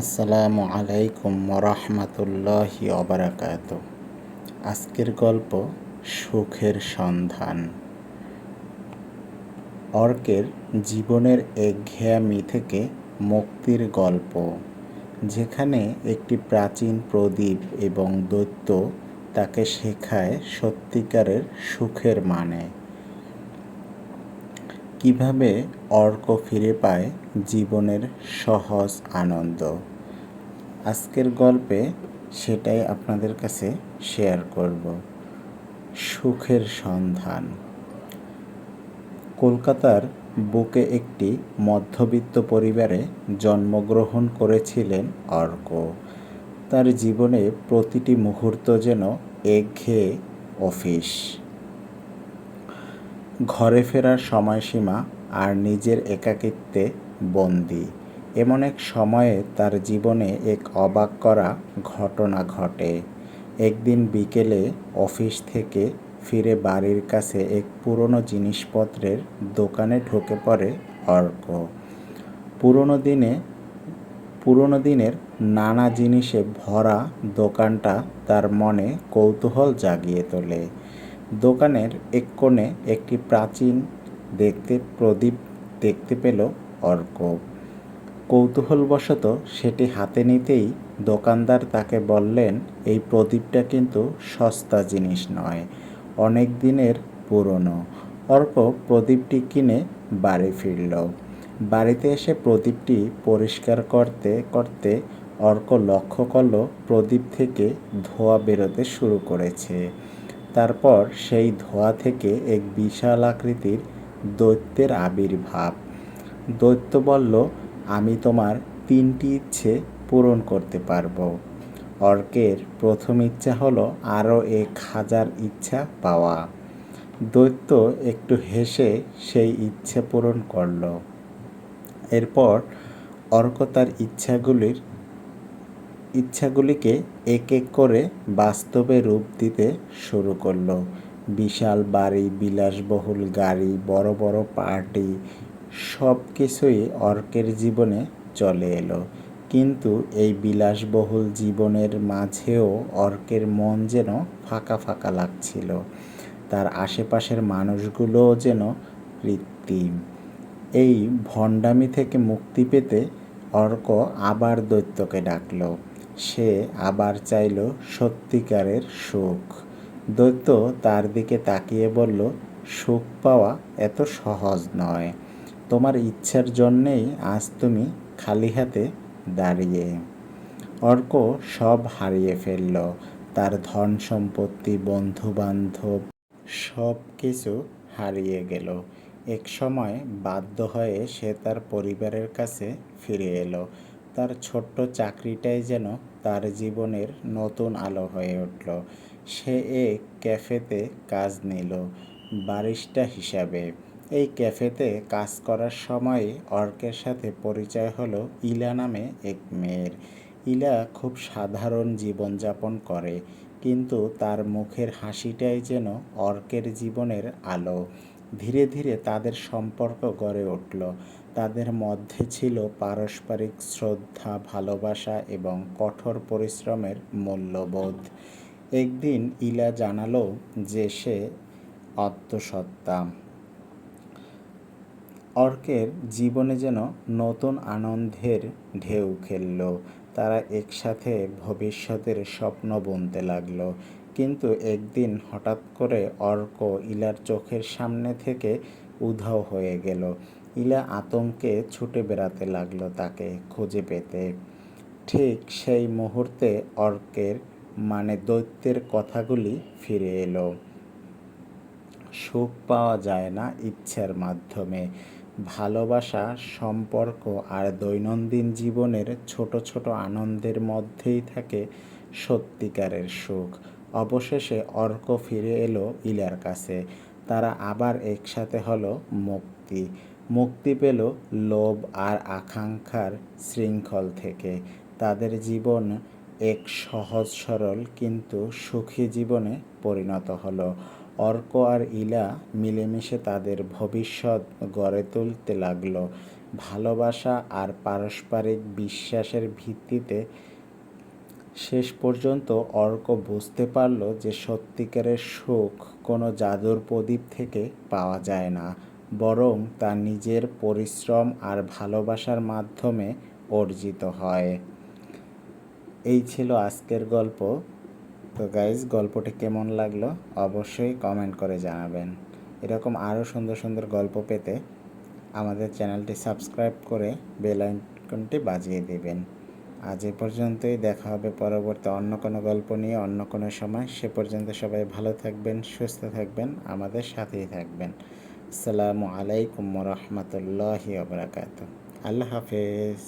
আসসালামু আলাইকুম রহমতুল্লাহি অবরাকাত আজকের গল্প সুখের সন্ধান। অর্কের জীবনের একঘেয়ামি থেকে মুক্তির গল্প, যেখানে একটি প্রাচীন প্রদীপ এবং দৈত্য তাকে শেখায় সত্যিকারের সুখের মানে। কীভাবে অর্ক ফিরে পায় জীবনের সহজ আনন্দ? আজকের গল্পে সেটাই আপনাদের কাছে শেয়ার করব। সুখের সন্ধান। কলকাতার বুকে একটি মধ্যবিত্ত পরিবারে জন্মগ্রহণ করেছিলেন অর্ক। তার জীবনে প্রতিটি মুহূর্ত যেন একঘেয়ে অফিস। ঘরে ফেরার সময়সীমা আর নিজের একাকিত্বে বন্দি। এমন এক সময়ে তার জীবনে এক অবাক করা ঘটনা ঘটে। একদিন বিকেলে অফিস থেকে ফিরে বাড়ির কাছে এক পুরনো জিনিসপত্রের দোকানে ঢুকে পড়ে অর্ক। পুরনো দিনে, পুরনো দিনের নানা জিনিসে ভরা দোকানটা তার মনে কৌতূহল জাগিয়ে তোলে। দোকানের এক কোণে একটি প্রাচীন দেখতে প্রদীপ দেখতে পেল অর্ক। কৌতূহলবশত সেটি হাতে নিতেই দোকানদার তাকে বললেন, এই প্রদীপটা কিন্তু সস্তা জিনিস নয়, অনেক দিনের পুরনো অর্ক প্রদীপটি কিনে বাড়ি ফিরল। বাড়িতে এসে প্রদীপটি পরিষ্কার করতে করতে অর্ক লক্ষ্য করল, প্রদীপ থেকে ধোঁয়া বেরোতে শুরু করেছে। তারপর সেই ধোঁয়া থেকে এক বিশাল আকৃতির দৈত্যের আবির্ভাব। দৈত্য বলল আমি তোমার তিনটি ইচ্ছে পূরণ করতে পারব। অর্কের প্রথম ইচ্ছা হলো আরও এক হাজার ইচ্ছা পাওয়া। দৈত্য একটু হেসে সেই ইচ্ছে পূরণ করল। এরপর অর্ক তার ইচ্ছাগুলির, ইচ্ছাগুলিকে এক এক করে বাস্তবে রূপ দিতে শুরু করল। বিশাল বাড়ি, বিলাসবহুল গাড়ি, বড় বড় পার্টি সব কিছুই অর্কের জীবনে চলে এলো। কিন্তু এই বিলাসবহুল জীবনের মাঝেও অর্কের মন যেন ফাঁকা ফাঁকা লাগছিল। তার আশেপাশের মানুষগুলোও যেন কৃত্রিম। এই ভণ্ডামি থেকে মুক্তি পেতে অর্ক আবার দৈত্যকে ডাকল। সে আবার চাইল সত্যিকারের সুখ। দৈত্য তার দিকে তাকিয়ে বলল, সুখ পাওয়া এত সহজ নয়। তোমার ইচ্ছার জন্যেই আজ তুমি খালি হাতে দাঁড়িয়ে। অর্ক সব হারিয়ে ফেলল। তার ধন সম্পত্তি, বন্ধুবান্ধব, সব কিছু হারিয়ে গেল। এক সময় বাধ্য হয়ে সে তার পরিবারের কাছে ফিরে এলো। তার ছোট্ট চাকরিটাই যেন তার জীবনের নতুন আলো হয়ে উঠল। সে এক ক্যাফেতে কাজ নিল বারিস্টা হিসাবে। এই ক্যাফেতে কাজ করার সময় অর্কের সাথে পরিচয় হলো ইলা নামে এক মেয়ের। ইলা খুব সাধারণ জীবনযাপন করে, কিন্তু তার মুখের হাসিটাই যেন অর্কের জীবনের আলো। ধীরে ধীরে তাদের সম্পর্ক গড়ে উঠল। তাদের মধ্যে ছিল পারস্পরিক শ্রদ্ধা, ভালোবাসা এবং কঠোর পরিশ্রমের মূল্যবোধ। একদিন ইলা জানালো যে সে আত্মসত্তা অর্কের জীবনে যেন নতুন আনন্দের ঢেউ খেলল। তারা একসাথে ভবিষ্যতের স্বপ্ন বুনতে লাগল। কিন্তু একদিন হঠাৎ করে অর্ক ইলার চোখের সামনে থেকে উধাও হয়ে গেল। ইলা আতঙ্কে ছুটে বেড়াতে লাগল তাকে খুঁজে পেতে। ঠিক সেই মুহূর্তে অর্কের মানে দৈত্যের কথাগুলি ফিরে এলো। সুখ পাওয়া যায় না ইচ্ছার মাধ্যমে। ভালোবাসা, সম্পর্ক আর দৈনন্দিন জীবনের ছোট ছোট আনন্দের মধ্যেই থাকে সত্যিকারের সুখ। অবশেষে অর্ক ফিরে এলো ইলার কাছে। তারা আবার একসাথে হলো মুক্তি। মুক্তি পেল লোভ আর আকাঙ্ক্ষার শৃঙ্খল থেকে। তাদের জীবন এক সহজ সরল কিন্তু সুখী জীবনে পরিণত হলো। অর্ক আর ইলা মিলেমিশে তাদের ভবিষ্যৎ গড়ে তুলতে লাগল। ভালোবাসা আর পারস্পরিক বিশ্বাসের ভিত্তিতে শেষ পর্যন্ত অর্ক বুঝতে পারল যে সত্যিকারের সুখ কোনো জাদুর প্রদীপ থেকে পাওয়া যায় না, বরং তা নিজের পরিশ্রম আর ভালোবাসার মাধ্যমে অর্জিত হয়। এই ছিল আজকের গল্প। তো গাইজ গল্পটি কেমন লাগল অবশ্যই কমেন্ট করে জানাবেন। এরকম আরও সুন্দর সুন্দর গল্প পেতে আমাদের চ্যানেলটি সাবস্ক্রাইব করে বেল আইকনটি বাজিয়ে দেবেন। আজ এ পর্যন্তই, দেখা হবে পরবর্তী অন্য কোনো গল্প নিয়ে, অন্য কোনো সময়। সে পর্যন্ত সবাই ভালো থাকবেন, সুস্থ থাকবেন, আমাদের সাথেই থাকবেন। আসসালামু আলাইকুম রহমতুল্লাহি আবরাকাত আল্লাহ হাফেজ।